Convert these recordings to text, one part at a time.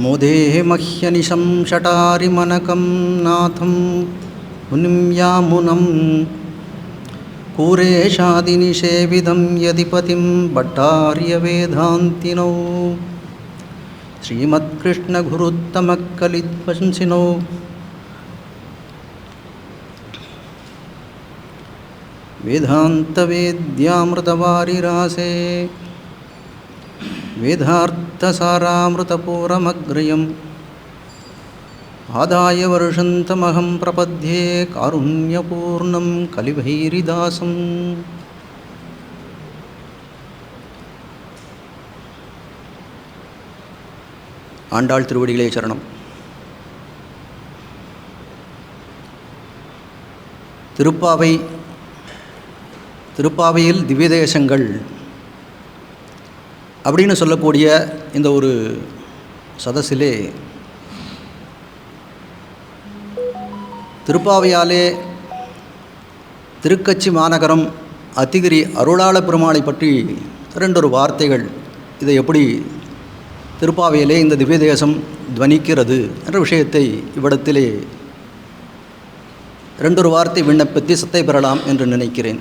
मोदेः मह्यनिशं शटारिमनकं नाथं यामुनं कूरेशादिनिषेविधं यदिपतिं भट्टार्यवेदान्तिनौ श्रीमत्कृष्णगुरुत्तमक्कलिध्वंसिनौ वेदान्तवेद्यामृतवारिरासे वेदार्थसारामृतपूरमग्रयम् आदाय वर्षन्तमहं प्रपद्ये कारुण्यपूर्णं कलिभैरिदासम् ஆண்டாள் திருவடிகளே சரணம் திருப்பாவை திருப்பாவையில் திவ்யதேசங்கள் அப்படின்னு சொல்லக்கூடிய இந்த ஒரு சதசிலே திருப்பாவையாலே திருக்கச்சி மாநகரம் அத்திகிரி அருளாள பெருமாளை பற்றி இரண்டொரு வார்த்தைகள். இதை எப்படி திருப்பாவையிலே இந்த திவ்ய தேசம் துவனிக்கிறது என்ற விஷயத்தை இவ்விடத்திலே இரண்டொரு வார்த்தை விண்ணப்பித்து சத்தை பெறலாம் என்று நினைக்கிறேன்.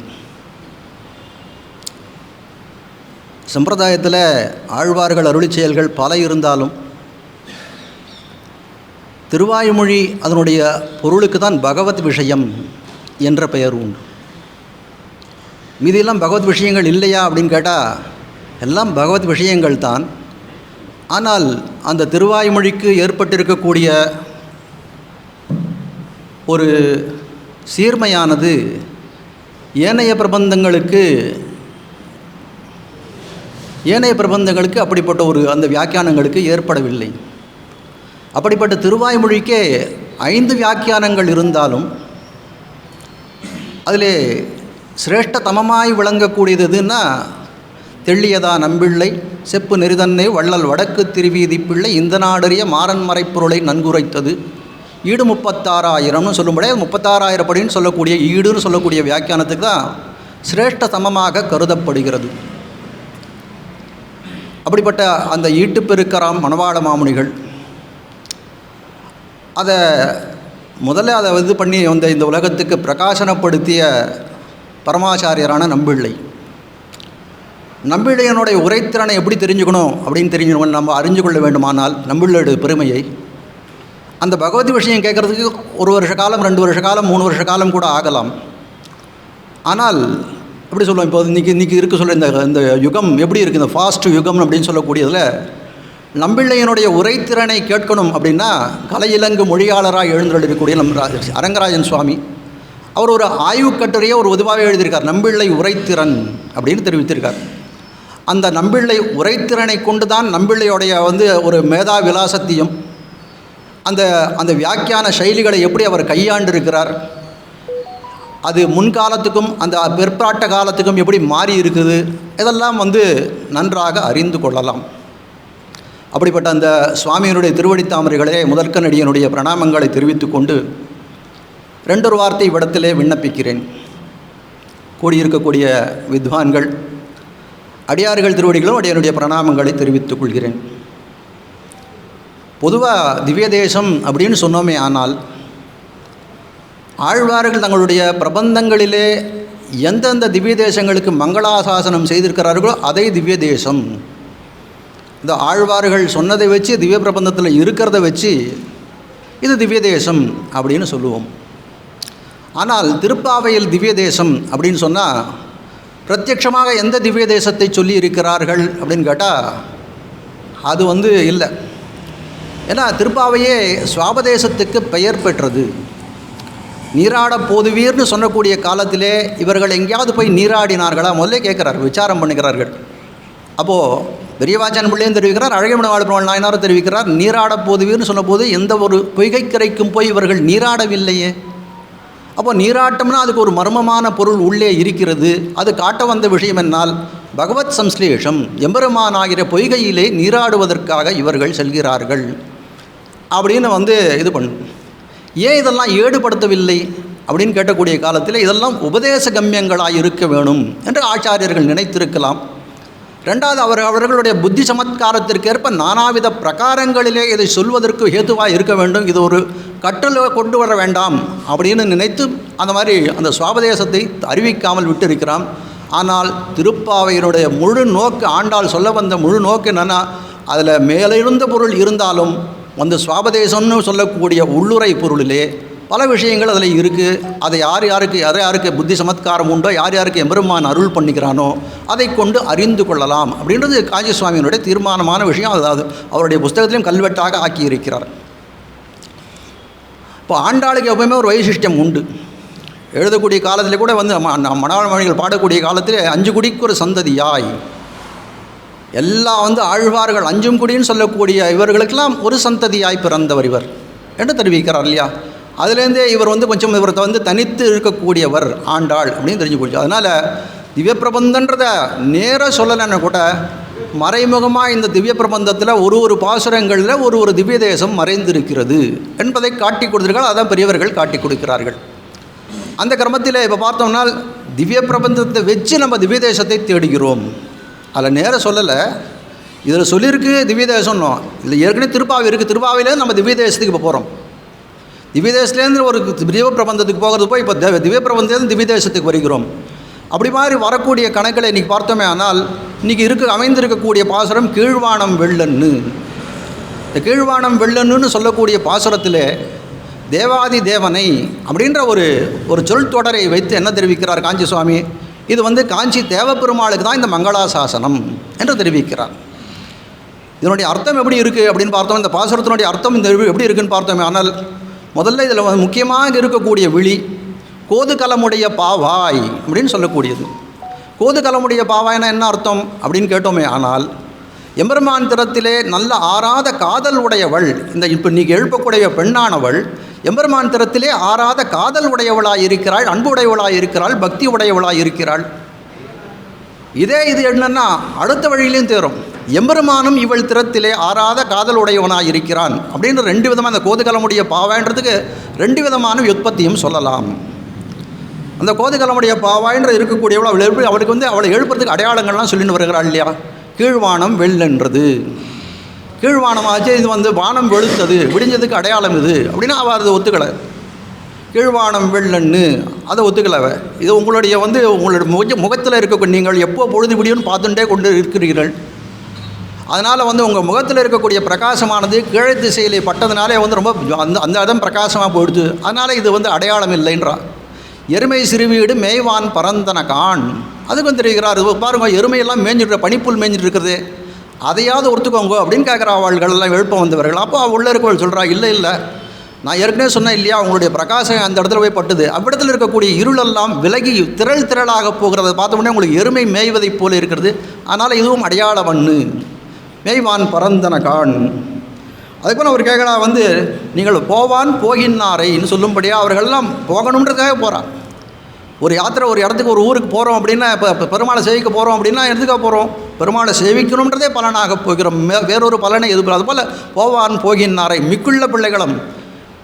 சம்பிரதாயத்தில் ஆழ்வார்கள் அருளி செயல்கள் பல இருந்தாலும் திருவாய்மொழி அதனுடைய பொருளுக்கு தான் பகவத் விஷயம் என்ற பெயர் உண்டு. மீதியெல்லாம் பகவத் விஷயங்கள் இல்லையா அப்படின்னு கேட்டால் எல்லாம் பகவத் விஷயங்கள் தான். ஆனால் அந்த திருவாய்மொழிக்கு ஏற்பட்டிருக்கக்கூடிய ஒரு சீர்மையானது ஏனைய பிரபந்தங்களுக்கு ஏனைய பிரபந்தங்களுக்கு அப்படிப்பட்ட ஒரு அந்த வியாக்கியானங்களுக்கு ஏற்படவில்லை. அப்படிப்பட்ட திருவாய்மொழிக்கே ஐந்து வியாக்கியானங்கள் இருந்தாலும் அதிலே சிரேஷ்டதமமாய் விளங்கக்கூடியது எதுன்னா தெள்ளியதா நம்பிள்ளை செப்பு நெறிதன்னை வள்ளல் வடக்கு திருவீதி பிள்ளை இந்த நாடறிய மாறன் மறைப்பொருளை நன்குரைத்தது. ஈடு முப்பத்தாறாயிரம்னு சொல்லும்படியே முப்பத்தாறாயிரப்படின்னு சொல்லக்கூடிய ஈடுன்னு சொல்லக்கூடிய வியாக்கியானத்துக்கு தான் சிரேஷ்ட சமமாக கருதப்படுகிறது. அப்படிப்பட்ட அந்த ஈட்டு பெருக்கராம் மணவாள மாமுனிகள் அதை முதல்ல அதை இது பண்ணி வந்த இந்த உலகத்துக்கு பிரகாசனப்படுத்திய பரமாச்சாரியரான நம்பிள்ளை. நம்பிள்ளையனுடைய உரைத்திறனை எப்படி தெரிஞ்சுக்கணும் அப்படின்னு தெரிஞ்சுக்கணும் நம்ம அறிஞ்சு கொள்ள வேண்டுமானால் நம்பிள்ளையோட பெருமையை. அந்த பகவதி விஷயம் கேட்குறதுக்கு ஒரு வருஷ காலம் ரெண்டு வருஷ காலம் மூணு வருஷ காலம் கூட ஆகலாம். ஆனால் எப்படி சொல்லுவோம் இப்போ இன்றைக்கி இன்றைக்கி இருக்க சொல்ல இந்த இந்த யுகம் எப்படி இருக்குது இந்த ஃபாஸ்ட் யுகம் அப்படின்னு சொல்லக்கூடியதில் நம்பிள்ளையனுடைய உரைத்திறனை கேட்கணும் அப்படின்னா கலையிலங்கு மொழியாளராக எழுந்துள்ளிருக்கக்கூடிய நம் அரங்கராஜன் சுவாமி அவர் ஒரு ஆய்வுக் கட்டுரையை ஒரு உதவாக எழுதியிருக்கார். நம்பிள்ளை உரைத்திறன் அப்படின்னு தெரிவித்திருக்கார். அந்த நம்பிள்ளை உரைத்திறனை கொண்டு தான் நம்பிள்ளையுடைய வந்து ஒரு மேதா விலாசத்தையும் அந்த அந்த வியாக்கியான சைலிகளை எப்படி அவர் கையாண்டிருக்கிறார்? அது முன்காலத்துக்கும் அந்த பிற்பாட்ட காலத்துக்கும் எப்படி மாறி இருக்குது இதெல்லாம் வந்து நன்றாக அறிந்து கொள்ளலாம். அப்படிப்பட்ட அந்த சுவாமியினுடைய திருவடி தாமரைகளே முதற்கனடியனுடைய பிரணாமங்களை தெரிவித்துக் கொண்டு ரெண்டொரு வார்த்தை இவ்விடத்திலே விண்ணப்பிக்கிறேன். கூடியிருக்கக்கூடிய வித்வான்கள் அடியார்கள் திருவடிகளும் அடியனுடைய பிரணாமங்களை தெரிவித்துக் கொள்கிறேன். பொதுவாக திவ்ய தேசம் அப்படின்னு சொன்னோமே ஆனால் ஆழ்வார்கள் தங்களுடைய பிரபந்தங்களிலே எந்தெந்த திவ்ய தேசங்களுக்கு மங்களாசாசனம் செய்திருக்கிறார்களோ அதை திவ்ய தேசம். இந்த ஆழ்வார்கள் சொன்னதை வச்சு திவ்ய பிரபந்தத்தில் இருக்கிறத வச்சு இது திவ்ய தேசம் அப்படின்னு சொல்லுவோம். ஆனால் திருப்பாவையில் திவ்ய தேசம் அப்படின்னு சொன்னால் பிரத்யட்சமாக எந்த திவ்ய தேசத்தை சொல்லி இருக்கிறார்கள் அப்படின்னு கேட்டால் அது வந்து இல்லை. ஏன்னா திருப்பாவையே சுவாபதேசத்துக்கு பெயர் பெற்றது. நீராட போதுவீர்னு சொல்லக்கூடிய காலத்திலே இவர்கள் எங்கேயாவது போய் நீராடினார்களா? முதல்ல கேட்குறார் விசாரம் பண்ணுகிறார்கள். அப்போது பெரியவாச்சான் பிள்ளையும் தெரிவிக்கிறார் அழகிமன வாழ்பவன் நாயனாரும் தெரிவிக்கிறார் நீராட போதுவீர்னு சொன்னபோது எந்த ஒரு பொய்கைக்கரைக்கும் போய் இவர்கள் நீராடவில்லையே. அப்போ நீராட்டம்னா அதுக்கு ஒரு மர்மமான பொருள் உள்ளே இருக்கிறது. அது காட்ட வந்த விஷயம் என்னால். பகவத் சம்ஸ்லேஷம் எம்பெருமானாகிற பொய்கையிலே நீராடுவதற்காக இவர்கள் செல்கிறார்கள். அப்படின்னு வந்து இது பண்ணும் ஏன் இதெல்லாம் ஏடுபடுத்தவில்லை அப்படின்னு கேட்டக்கூடிய காலத்தில் இதெல்லாம் உபதேச கம்யங்களாக இருக்க வேணும் என்று ஆச்சாரியர்கள் நினைத்திருக்கலாம். ரெண்டாவது அவர் அவர்களுடைய புத்தி சமத்காரத்திற்கேற்ப நானாவித பிரகாரங்களிலே இதை சொல்வதற்கு ஹேதுவாக இருக்க வேண்டும். இது ஒரு கட்டளை கொண்டு வர வேண்டாம் அப்படின்னு நினைத்து அந்த மாதிரி அந்த சுவாபதேசத்தை அறிவிக்காமல் விட்டிருக்கிறான். ஆனால் திருப்பாவையினுடைய முழு நோக்கு ஆண்டால் சொல்ல வந்த முழு நோக்கு என்னென்னா அதில் மேலிருந்த பொருள் இருந்தாலும் அந்த சுவாபதேசம்னு சொல்லக்கூடிய உள்ளுரை பொருளிலே பல விஷயங்கள் அதில் இருக்குது அதை யார் யாருக்கு யார் யாருக்கு புத்தி சமத்காரம் உண்டோ யார் யாருக்கு எம்பெருமான் அருள் பண்ணிக்கிறானோ அதை கொண்டு அறிந்து கொள்ளலாம் அப்படின்றது காஞ்சி சுவாமியினுடைய தீர்மானமான விஷயம். அதாவது அவருடைய புஸ்தகத்திலையும் கல்வெட்டாக ஆக்கியிருக்கிறார். இப்போ ஆண்டாளுக்கு எப்பவுமே ஒரு வைசிஷ்டம் உண்டு. எழுதக்கூடிய காலத்தில் கூட வந்து மணவாள மொழிகள் பாடக்கூடிய காலத்தில் அஞ்சு குடிக்கு ஒரு சந்ததியாய் எல்லாம் வந்து ஆழ்வார்கள் அஞ்சும் குடின்னு சொல்லக்கூடிய இவர்களுக்கெல்லாம் ஒரு சந்ததியாய் பிறந்தவர் இவர். என்று தெரிவிக்கிறார் இல்லையா? அதுலேருந்தே இவர் வந்து கொஞ்சம் இவரத்தை வந்து தனித்து இருக்கக்கூடியவர் ஆண்டாள் அப்படின்னு தெரிஞ்சு போச்சு. அதனால் திவ்ய பிரபந்தன்றத நேராக சொல்லலைன்னு கூட மறைமுகமாக இந்த திவ்ய பிரபந்தத்தில் ஒரு ஒரு பாசுரங்களில் ஒரு ஒரு திவ்ய தேசம் மறைந்திருக்கிறது என்பதை காட்டி கொடுத்திருக்கால் அதான் பெரியவர்கள் காட்டி கொடுக்கிறார்கள். அந்த கிரமத்தில் இப்போ பார்த்தோம்னால் திவ்ய பிரபந்தத்தை வச்சு நம்ம திவ்ய தேசத்தை தேடுகிறோம். அதில் நேராக சொல்லலை. இதில் சொல்லியிருக்கு திவ்ய தேசம்னோம் இதில் ஏற்கனவே திருப்பாவை இருக்குது திருப்பாவையிலேருந்து நம்ம திவ்ய தேசத்துக்கு இப்போ போகிறோம் திவ்ய தேசத்துலேருந்து ஒரு திவ்ய பிரபந்தத்துக்கு போகிறது போய் இப்போ தேவ திவ்ய பிரபந்தத்துலேருந்து திவ்ய தேசத்துக்கு வருகிறோம். அப்படி மாதிரி வரக்கூடிய கணக்கில் இன்றைக்கி பார்த்தோமே ஆனால் இன்றைக்கி இருக்க அமைந்திருக்கக்கூடிய பாசுரம் கீழ்வானம் வெள்ளன்னு. இந்த கீழ்வானம் வெள்ளன்னு சொல்லக்கூடிய பாசுரத்தில் தேவாதி தேவனை அப்படின்ற ஒரு ஒரு சொல் தொடரை வைத்து என்ன தெரிவிக்கிறார் காஞ்சி சுவாமி இது வந்து காஞ்சி தேவப்பெருமாளுக்கு தான் இந்த மங்களாசாசனம் என்று தெரிவிக்கிறார். இதனுடைய அர்த்தம் எப்படி இருக்குது அப்படின்னு பார்த்தோம். இந்த பாசுரத்தினுடைய அர்த்தம் இந்த எப்படி இருக்குன்னு பார்த்தோமே. ஆனால் முதல்ல இதில் முக்கியமாக இருக்கக்கூடிய விழி கோதுகலமுடைய பாவாய் அப்படின்னு சொல்லக்கூடியது. கோதுகலமுடைய பாவாய்னா என்ன அர்த்தம் அப்படின்னு கேட்டோமே. ஆனால் எம்பெருமான் திறத்திலே நல்ல ஆறாத காதல் உடையவள் இந்த இப்போ இன்றைக்கி எழுப்பக்கூடிய பெண்ணானவள் எம்பெருமான் திறத்திலே ஆறாத காதல் உடையவளாய் இருக்கிறாள் அன்பு உடையவளாய் இருக்கிறாள் பக்தி உடையவளாய் இருக்கிறாள். இதே இது என்னன்னா அடுத்த வழியிலையும் தேரும். எம்பெருமானும் இவள் திறத்திலே ஆறாத காதல் உடையவனாய் இருக்கிறான் அப்படின்னு ரெண்டு விதமாக அந்த கோதுகலமுடைய பாவான்றதுக்கு ரெண்டு விதமான உற்பத்தியும் சொல்லலாம். அந்த கோதுகலமுடைய பாவாயின்ற இருக்கக்கூடியவள் அவள் எழுப்பி அவளுக்கு வந்து அவளை எழுப்புறதுக்கு அடையாளங்கள்லாம் சொல்லிட்டு வருகிறாள் இல்லையா? கீழ்வானம் வெள்ளென்றது. கீழ்வானமாச்சு இது வந்து வானம் வெளுத்தது விடிஞ்சதுக்கு அடையாளம் இது அப்படின்னா அவள் அதை ஒத்துக்கலை. கீழ்வானம் வெள்ளன்னு அதை ஒத்துக்கலை இது உங்களுடைய வந்து உங்களுடைய முக முகத்தில் இருக்கக்கூடிய நீங்கள் எப்போ பொழுது விடியும்னு பார்த்துட்டே கொண்டு இருக்கிறீர்கள். அதனால் வந்து உங்கள் முகத்தில் இருக்கக்கூடிய பிரகாசமானது கீழே திசையிலே பட்டதுனாலே வந்து ரொம்ப அந்த அந்த இடம் பிரகாசமாக போயிடுது. அதனால் இது வந்து அடையாளம் இல்லைன்றா. எருமை சிறுவீடு மேய்வான் பரந்தன கான் அதுக்கும் தெரிகிறார் பாருங்க எருமையெல்லாம் மேய்ஞ்சிட்டு பனிப்புல் மேய்ஞ்சிட்டு இருக்குது அதையாவது ஒத்துக்கோங்க அப்படின்னு கேட்குற அவள்கள் எல்லாம் எழுப்பம் வந்தவர்கள். அப்போ அவள் உள்ளே இருக்கவள் சொல்கிறா இல்லை இல்லை. நான் ஏற்கனவே சொன்னேன் இல்லையா அவங்களுடைய பிரகாசம் அந்த இடத்துல போய் பட்டுது. அவ்விடத்தில் இருக்கக்கூடிய இருளெல்லாம் விலகி திரள் திரளாக போகிறத பார்த்தோம்னா உங்களுக்கு எருமை மேய்வதைப் போல இருக்கிறது. அதனால் இதுவும் அடையாள மண்ணு. மேய்வான் பரந்தன கான் அதுக்கப்புறம் அவர் கேட்கறா வந்து நீங்கள் போவான் போகின்னாரைன்னு சொல்லும்படியாக அவர்கள்லாம் போகணுன்றதுக்காக போகிறான் ஒரு யாத்திரை ஒரு இடத்துக்கு ஒரு ஊருக்கு போகிறோம் அப்படின்னா இப்போ இப்போ பெருமாளை சேவிக்க போகிறோம் அப்படின்னா எதுக்காக போகிறோம் பெருமாளை சேவிக்கணுன்றதே பலனாக போகிறோம். மே- வேறொரு பலனை எது அதுபோல் போவான் போகின்றாரை மிக்குள்ள பிள்ளைகளும்.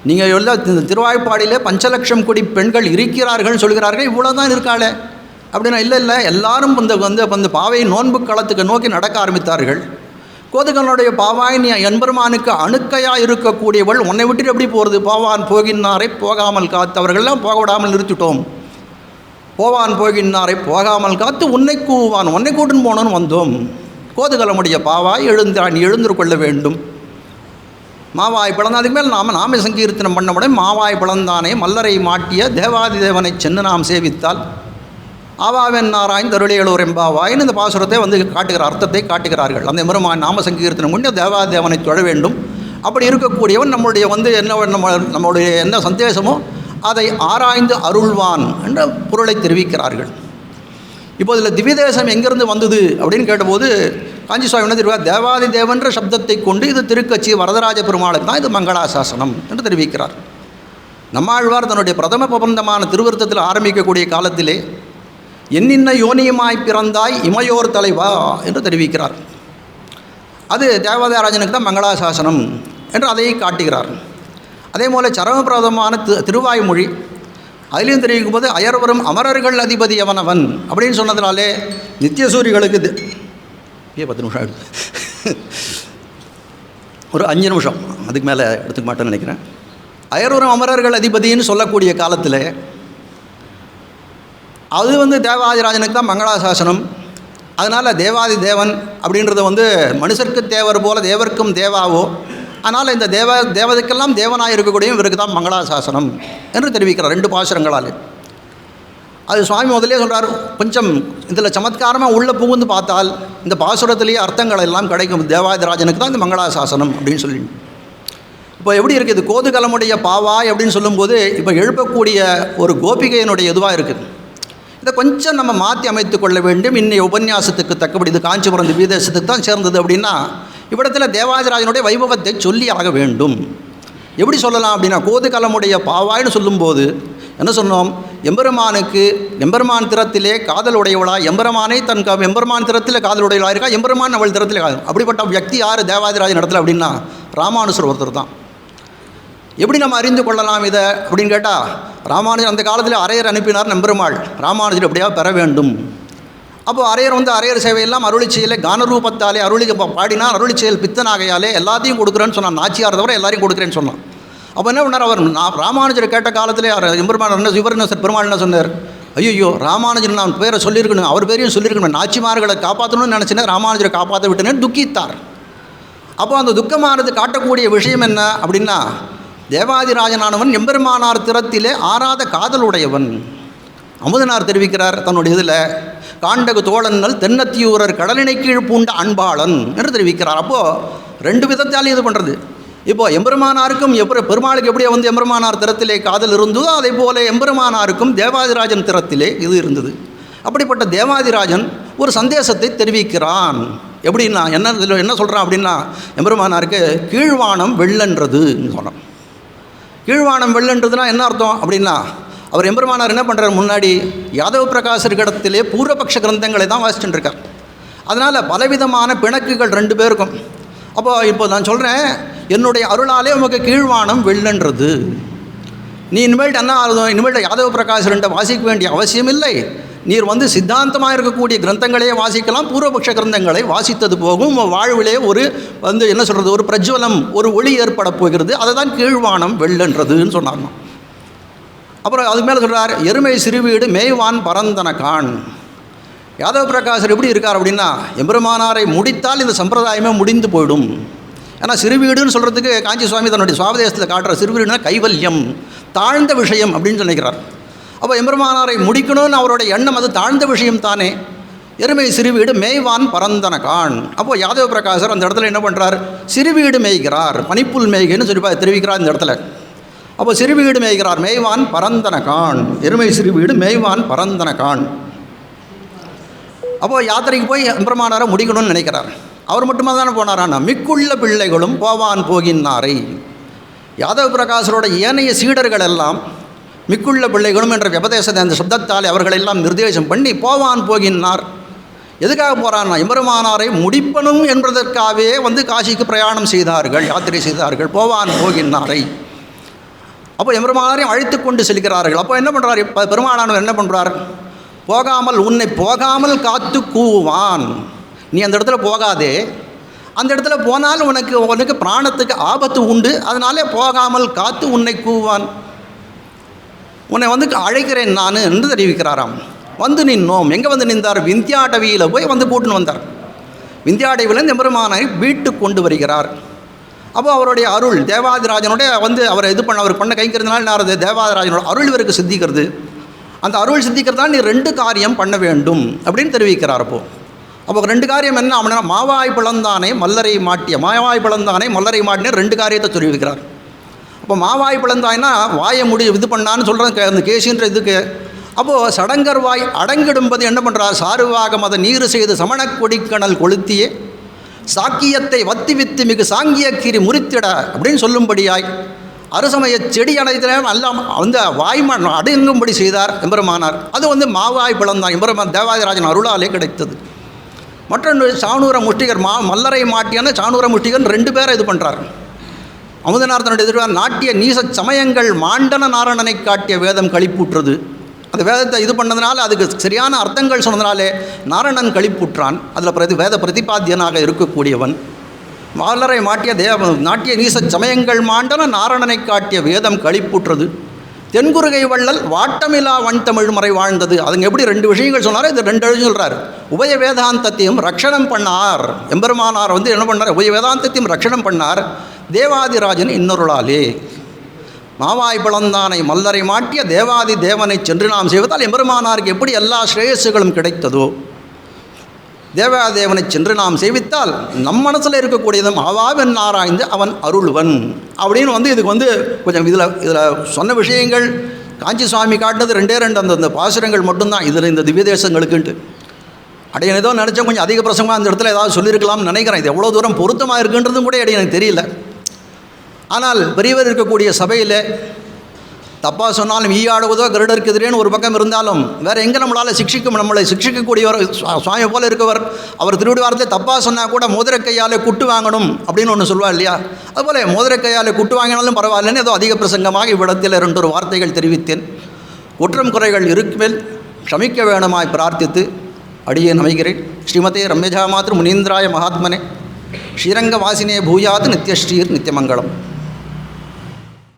நீங்கள் எழுத இந்த திருவாய்ப்பாடியிலே பஞ்சலட்சம் கோடி பெண்கள் இருக்கிறார்கள் சொல்கிறார்கள். இவ்வளோ தான் இருக்காளே. அப்படின்னா இல்லை இல்லை. எல்லாரும் இந்த வந்து அந்த பாவை நோன்பு களத்துக்கு நோக்கி நடக்க ஆரம்பித்தார்கள். கோதுகளுடைய பாவாய் நீ எம்பெருமானுக்கு அணுக்கையாக இருக்கக்கூடியவள். உன்னை விட்டுட்டு எப்படி போகிறது போவான் போகின்றாரை போகாமல் காத்தவர்கள்லாம் போக விடாமல் நிறுத்திட்டோம். போவான் போகின்றாரை போகாமல் காத்து உன்னை கூவான். உன்னை கூட்டுன்னு போனோன்னு வந்தோம். கோதுகலமுடைய பாவாய் எழுந்தான் எழுந்து கொள்ள வேண்டும். மாவாய் பிளந்தான் அதுக்கு மேல் நாம நாம சங்கீர்த்தனம் பண்ணவுடன் மாவாய் பிளந்தானே மல்லரை மாட்டிய தேவாதி தேவனை சென்று நாம் சேவித்தால். ஆவாவென் நாராயண் தருளியலூர் எம்பாவாயின்னு இந்த பாசுரத்தை வந்து காட்டுகிற அர்த்தத்தை காட்டுகிறார்கள். அந்த எம்பெருமான் நாம சங்கீர்த்தனம் கொண்டு தேவாதி தேவனை தொழ வேண்டும். அப்படி இருக்கக்கூடியவன் நம்முடைய வந்து என்ன நம்ம நம்மளுடைய என்ன சந்தேசமோ அதை ஆராய்ந்து அருள்வான் என்ற பொருளை தெரிவிக்கிறார்கள். இப்போ இதில் திவ்யதேசம் எங்கேருந்து வந்தது அப்படின்னு கேட்டபோது காஞ்சி சுவாமி என்ன தெரிவிக்கிறார்? தேவாதி தேவன்ற சப்தத்தை கொண்டு இது திருக்கட்சி வரதராஜ பெருமாளுக்கு தான் இது மங்களாசாசனம் என்று தெரிவிக்கிறார். நம்மாழ்வார் தன்னுடைய பிரதம பிரபந்தமான திருவருத்தத்தில் ஆரம்பிக்கக்கூடிய காலத்திலே என்னென்ன யோனியமாய் பிறந்தாய் இமையோர் தலைவா? என்று தெரிவிக்கிறார். அது தேவதாராஜனுக்கு தான் மங்களாசாசனம் என்று அதை காட்டுகிறார். அதே போல் சரமபிரதமான தி திருவாய்மொழி. அதிலையும் தெரிவிக்கும் போது அயர்வரும் அமரர்கள் அதிபதி அவனவன் அப்படின்னு சொன்னதுனாலே நித்தியசூரிகளுக்கு தே- ஏ பத்து நிமிஷம் ஆகிடுது ஒரு அஞ்சு நிமிஷம். அதுக்கு மேலே எடுத்துக்க மாட்டேன்னு நினைக்கிறேன். அயர்வரும் அமரர்கள் அதிபதின்னு சொல்லக்கூடிய காலத்தில் அது வந்து தேவாதிராஜனுக்கு தான் மங்களாசாசனம். அதனால் தேவாதி தேவன் அப்படின்றத வந்து மனுஷருக்கு தேவர் போல தேவர்க்கும் தேவாவோ அதனால் இந்த தேவ தேவதைக்கெல்லாம் தேவனாக இருக்கக்கூடிய இவருக்கு தான் மங்களாசாசனம் என்று தெரிவிக்கிறார் ரெண்டு பாசுரங்களால். அது சுவாமி முதலே சொல்கிறார் கொஞ்சம் இதில் சமத்காரமாக உள்ளே புகுந்து பார்த்தால் இந்த பாசுரத்திலேயே அர்த்தங்கள் எல்லாம் கிடைக்கும் தேவாதிராஜனுக்கு தான் இந்த மங்களாசாசனம் அப்படின்னு சொல்லி. இப்போ எப்படி இருக்குது இது கோதுகலமுடைய பாவாய் அப்படின்னு சொல்லும்போது இப்போ எழுப்பக்கூடிய ஒரு கோபிகையினுடைய இதுவாக இருக்குது இதை கொஞ்சம் நம்ம மாற்றி அமைத்து கொள்ள வேண்டும். இன்னைய உபன்யாசத்துக்கு தக்கபடி இது காஞ்சிபுரம் வீதேசத்துக்கு தான் சேர்ந்தது அப்படின்னா இவ்விடத்தில் தேவாதிராஜனுடைய வைபவத்தை சொல்லி ஆக வேண்டும். எப்படி சொல்லலாம் அப்படின்னா கோதுகலமுடைய பாவாய்னு சொல்லும்போது என்ன சொன்னோம்? எம்பெருமானுக்கு எம்பெருமான் திறத்திலே காதல் உடையவளா? எம்பெருமானை தன் க எம்பெருமான் திறத்தில் காதல் உடையவளாக இருக்கா? எம்பெருமான் அவள் திறத்தில் காதல். அப்படிப்பட்ட வியக்தி யார் தேவாதிராஜன் இடத்துல அப்படின்னா ராமானுசர் ஒருத்தர் தான். எப்படி நம்ம அறிந்து கொள்ளலாம் இதை அப்படின்னு கேட்டால் ராமானுஜர் அந்த காலத்தில் அரையர் அனுப்பினார் நம்பெருமாள் ராமானுஜர் எப்படியா பெற வேண்டும். அப்போ அரையர் வந்து அரையர் சேவையெல்லாம் அருளி செயலை கானரூபத்தாலே அருளி ப- பாடினார் அருளி செயல் பித்தனாகையாலே எல்லாத்தையும் கொடுக்குறேன்னு சொன்னான். நாச்சியார் தவிர எல்லாரையும் கொடுக்குறேன்னு சொன்னான். அப்போ என்ன பண்ணார் அவர்? நான் ராமானுஜர் கேட்ட காலத்திலே அவர் எம்பெருமான் என்ன இவர் என்ன சார் பெருமாள் என்ன சொன்னார்? ஐயோ ராமானுஜர் நான் பேரை சொல்லியிருக்கணும் அவர் பேரையும் சொல்லியிருக்கணும். நாச்சிமார்களை காப்பாற்றணும்னு நினச்சினேன் ராமானுஜரை காப்பாற்ற விட்டேன்னு துக்கித்தார். அப்போ அந்த துக்கமானது காட்டக்கூடிய விஷயம் என்ன அப்படின்னா தேவாதிராஜனானவன் எம்பெருமானார் திறத்திலே ஆறாத காதலுடையவன். அமுதனார் தெரிவிக்கிறார் தன்னுடைய இதில். காண்டகு தோழன்னல் தென்னத்தியூரர் கடலினை கீழ் பூண்ட அன்பாளன் என்று தெரிவிக்கிறார். அப்போது ரெண்டு விதத்தாலையும் இது பண்ணுறது இப்போ எம்பெருமானாருக்கும் எப்ப பெருமாளுக்கு எப்படியே வந்து எம்பெருமானார் திறத்திலே காதல் இருந்ததோ அதே போல எம்பெருமானாருக்கும் தேவாதிராஜன் திறத்திலே இது இருந்தது. அப்படிப்பட்ட தேவாதிராஜன் ஒரு சந்தேசத்தை தெரிவிக்கிறான். எப்படின்னா என்ன இதில் என்ன சொல்கிறான் அப்படின்னா எம்பெருமானாருக்கு கீழ்வானம் வெள்ளன்றதுன்னு சொல்கிறான் கீழ்வானம் வெள்ளன்றதுனா என்ன அர்த்தம் அப்படின்னா அவர் எம்பெருமானார் என்ன பண்ணுறார் முன்னாடி யாதவ பிரகாசர் இடத்திலே பூர்வபக்ஷ கிரந்தங்களை தான் வாசிச்சுட்டு இருக்கார் அதனால் பலவிதமான பிணக்குகள் ரெண்டு பேருக்கும். அப்போ இப்போ நான் சொல்கிறேன் என்னுடைய அருளாலே உமக்கு கீழ்வானம் வெள்ளன்றது நீ இனிமேல்ட்டு என்ன ஆகுதும் இனிமேல்ட்டு யாதவ பிரகாசர்கிட்ட வாசிக்க வேண்டிய அவசியம் இல்லை. நீர் வந்து சித்தாந்தமாக இருக்கக்கூடிய கிரந்தங்களையே வாசிக்கலாம் பூர்வபக்ஷ கிரந்தங்களை வாசித்தது போகும். உன் வாழ்விலே ஒரு வந்து என்ன சொல்கிறது ஒரு பிரஜ்வலம் ஒரு ஒளி ஏற்பட போகிறது. அதை தான் கீழ்வானம் வெள்ளன்றதுன்னு சொன்னாங்க. அப்புறம் அது மேலே சொல்கிறார் எருமை சிறுவீடு மேய்வான் பரந்தன கான். யாதவ பிரகாசர் எப்படி இருக்கார் அப்படின்னா எம்பெருமானாரை முடித்தால் இந்த சம்பிரதாயமே முடிந்து போயிடும். ஏன்னா சிறுவீடுன்னு சொல்கிறதுக்கு காஞ்சி சுவாமி தன்னுடைய சுவாபதேசத்தில் காட்டுற சிறுவீடுனா கைவல்யம் தாழ்ந்த விஷயம் அப்படின்னு நினைக்கிறார் அப்போ எம்பெருமானாரை முடிக்கணும்னு அவருடைய எண்ணம் அது தாழ்ந்த விஷயம் தானே. எருமை சிறுவீடு மேய்வான் பரந்தன கான். அப்போ யாதவ பிரகாசர் அந்த இடத்துல என்ன பண்ணுறார் சிறுவீடு மேய்கிறார் பனிப்புல் மேய்கன்னு சொல்லி தெரிவிக்கிறார் இந்த இடத்துல. அப்போ சிறுவீடு மேய்கிறார். மேய்வான் பரந்தன கான். எருமை சிறுவீடு மேய்வான் பரந்தன கான். அப்போ யாத்திரைக்கு போய் எம்பெருமானாரை முடிக்கணும்னு நினைக்கிறார். அவர் மட்டுமா தானே போனாரான்னா மிக்குள்ள பிள்ளைகளும் போவான் போகின்றாரை. யாதவ பிரகாசரோட ஏனைய சீடர்கள் எல்லாம் மிக்குள்ள பிள்ளைகளும் என்ற விபதேசத்தை அந்த சப்தத்தால் அவர்களெல்லாம் நிர்தேசம் பண்ணி போவான் போகின்னார் எதுக்காக போகிறான்னா எம்பெருமானாரை முடிப்பனும் என்பதற்காகவே வந்து காசிக்கு பிரயாணம் செய்தார்கள் யாத்திரை செய்தார்கள் போவான் போகின்றாரை. அப்போ எம்பெருமானாரையும் அழைத்து கொண்டு செல்கிறார்கள். அப்போ என்ன பண்ணுறார் இப்போ பெருமானானவர் என்ன பண்ணுறார் போகாமல் உன்னை போகாமல் காத்து கூவான் நீ அந்த இடத்துல போகாதே. அந்த இடத்துல போனால் உனக்கு உனக்கு பிராணத்துக்கு ஆபத்து உண்டு. அதனாலே போகாமல் காத்து உன்னை கூவான் உன்னை வந்து அழைக்கிறேன் நான் என்று தெரிவிக்கிறாராம். வந்து நின்னோம். எங்கே வந்து நின்றார்? விந்தியாடவியில் போய் வந்து கூட்டுன்னு வந்தார். விந்தியாடவியிலேருந்து எம்பெருமானை வீட்டுக்கு கொண்டு வருகிறார். அப்போ அவருடைய அருள் தேவாதிராஜனுடைய வந்து அவரை இது பண்ண அவர் பண்ண கைங்கிறதுனால என்ன ஆகுது? தேவாதிராஜனோட அருள் இவருக்கு சித்திக்கிறது. அந்த அருள் சித்திக்கிறதால் நீ ரெண்டு காரியம் பண்ண வேண்டும் அப்படின்னு தெரிவிக்கிறார் அப்போ. அப்போ ரெண்டு காரியம் என்ன அப்படின்னா மாவாய் பிளந்தானே மல்லரை மாட்டிய மாவாய் பிளந்தானே மல்லரை மாட்டினே ரெண்டு காரியத்தை தெரிவிக்கிறார் அப்போ மாவாய் பிளந்தாய்னா வாயை முடி இது பண்ணான்னு சொல்கிறேன் அந்த கேசின்ற இதுக்கு. அப்போது சடங்கர் வாய் அடங்கிடும்பது என்ன பண்ணுறார் சாருவாக மத நீர் செய்து சமணக் கொடிக்கணல் கொளுத்தியே சாக்கியத்தை வத்தி வித்து மிகு சாங்கிய கீரி முறித்திட அப்படின்னு சொல்லும்படியாய் அரசமய செடி அடைத்தல நல்லா அந்த வாய்மன் அடங்கும்படி செய்தார் எம்பெருமானார். அது வந்து மாவாய் பிளந்தான். எம்பெருமான் தேவாதிராஜன் அருளாலே கிடைத்தது. மற்றொன்று சாணூர முஷ்டிகர் மா மல்லரை மாட்டியான சாணூர முஷ்டிகர் ரெண்டு பேரை இது பண்ணுறார் அமுதனார்த்தனுடைய எதிர்வார் நாட்டிய நீச சமயங்கள் மாண்டன நாரணனை காட்டிய வேதம் களிப்பூற்றுறது அந்த வேதத்தை இது பண்ணதுனால அதுக்கு சரியான அர்த்தங்கள் சொன்னதுனாலே நாரணன் கழிப்புற்றான் அதில் பிரதி வேத பிரதிபாத்தியனாக இருக்கக்கூடியவன். மாலரை மாட்டிய தேவ நாட்டிய நீச சமயங்கள் மாண்டன நாரணனை காட்டிய வேதம் கழிப்புற்றது தென்குருகை வள்ளல் வாட்டமிலா வன் தமிழ் முறை வாழ்ந்தது. அதுங்க எப்படி ரெண்டு விஷயங்கள் சொன்னாரோ இது ரெண்டு எழுதி சொல்கிறார் உபய வேதாந்தத்தையும் ரக்ஷணம் பண்ணார். எம்பெருமானார் வந்து என்ன பண்ணார்? உபய வேதாந்தத்தையும் ரக்ஷணம் பண்ணார். தேவாதிராஜன் இன்னொருளாலே. மாவாய் பிளந்தானை மல்லரை மாட்டிய தேவாதி தேவனை சென்று நாம் செய்வதால் எம்பெருமானாருக்கு எப்படி எல்லா ஸ்ரேயஸுகளும் கிடைத்ததோ? தேவாதேவனை சென்று நாம் செய்வித்தால் நம் மனசில் இருக்கக்கூடியதும் அவாவென் ஆராய்ந்து அவன் அருள்வன் அப்படின்னு வந்து இதுக்கு வந்து கொஞ்சம் இதில் இதில் சொன்ன விஷயங்கள் காஞ்சி சுவாமி காட்டினது ரெண்டே ரெண்டு அந்த அந்த பாசுரங்கள் மட்டும்தான். இதில் இந்த திவ்ய தேசங்களுக்குன்ட்டு. அடைய ஏதோ நினச்சேன் கொஞ்சம் அதிக பிரசங்கமாக அந்த இடத்துல ஏதாவது சொல்லியிருக்கலாம்னு நினைக்கிறேன். இது எவ்வளோ தூரம் பொருத்தமாக இருக்குன்றதும் கூட அடைய எனக்கு தெரியல. ஆனால் பெரியவர் இருக்கக்கூடிய சபையில் தப்பாக சொன்னாலும் ஈயாடுவதோ கருடருக்கு எதிரேன்னு ஒரு பக்கம் இருந்தாலும் வேறு எங்கே நம்மளால் சிக்ஷிக்கும்? நம்மளை சிக்ஷிக்கக்கூடியவர் சுவாமி போல இருக்கவர். அவர் திருவிடுவாரத்தில் தப்பாக சொன்னால் கூட மோதிர கையால் குட்டு வாங்கணும் அப்படின்னு ஒன்று சொல்லுவார் இல்லையா? அதுபோல் மோதிர கையால் குட்டு வாங்கினாலும் பரவாயில்லன்னு ஏதோ அதிக பிரசங்கமாக இவ்விடத்தில் இரண்டொரு வார்த்தைகள் தெரிவித்தேன். குற்றம் குறைகள் இருக்குமேல் க்ஷமிக்க வேணுமாய் பிரார்த்தித்து அடியே நமைகிறேன். ஸ்ரீமதே ரம்யஜா மாத்திரு முனீந்திராய மகாத்மனே. ஸ்ரீரங்க வாசினே பூயாத் நித்யஸ்ரீர் நித்தியமங்கலம்